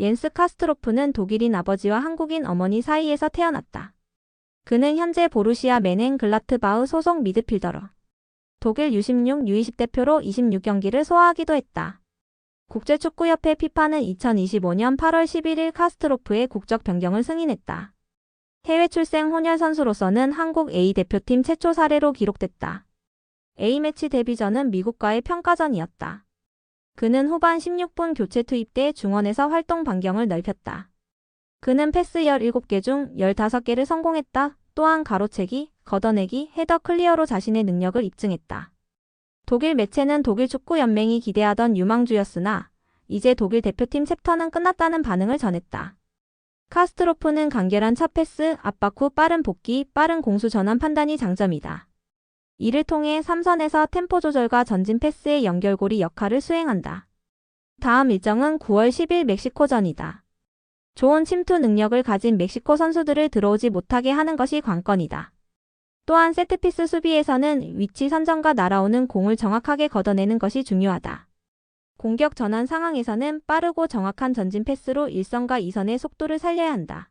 옌스 카스트로프는 독일인 아버지와 한국인 어머니 사이에서 태어났다. 그는 현재 보루시아 메넨글라트바흐 소속 미드필더로 독일 U16, U20 대표로 26경기를 소화하기도 했다. 국제축구협회 피파는 2025년 8월 11일 카스트로프의 국적 변경을 승인했다. 해외 출생 혼혈 선수로서는 한국 A 대표팀 최초 사례로 기록됐다. A매치 데뷔전은 미국과의 평가전이었다. 그는 후반 16분 교체 투입돼 중원에서 활동 반경을 넓혔다. 그는 패스 17개 중 15개를 성공했다. 또한 가로채기, 걷어내기, 헤더 클리어로 자신의 능력을 입증했다. 독일 매체는 독일 축구 연맹이 기대하던 유망주였으나 이제 독일 대표팀 챕터는 끝났다는 반응을 전했다. 카스트로프는 간결한 첫 패스, 압박 후 빠른 복귀, 빠른 공수 전환 판단이 장점이다. 이를 통해 3선에서 템포 조절과 전진 패스의 연결고리 역할을 수행한다. 다음 일정은 9월 10일 멕시코전이다. 좋은 침투 능력을 가진 멕시코 선수들을 들어오지 못하게 하는 것이 관건이다. 또한 세트피스 수비에서는 위치 선정과 날아오는 공을 정확하게 걷어내는 것이 중요하다. 공격 전환 상황에서는 빠르고 정확한 전진 패스로 1선과 2선의 속도를 살려야 한다.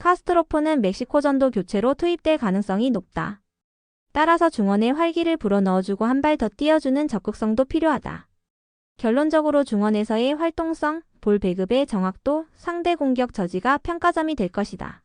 카스트로프는 멕시코전도 교체로 투입될 가능성이 높다. 따라서 중원에 활기를 불어넣어주고 한 발더 띄워주는 적극성도 필요하다. 결론적으로 중원에서의 활동성, 볼 배급의 정확도, 상대 공격 저지가 평가점이 될 것이다.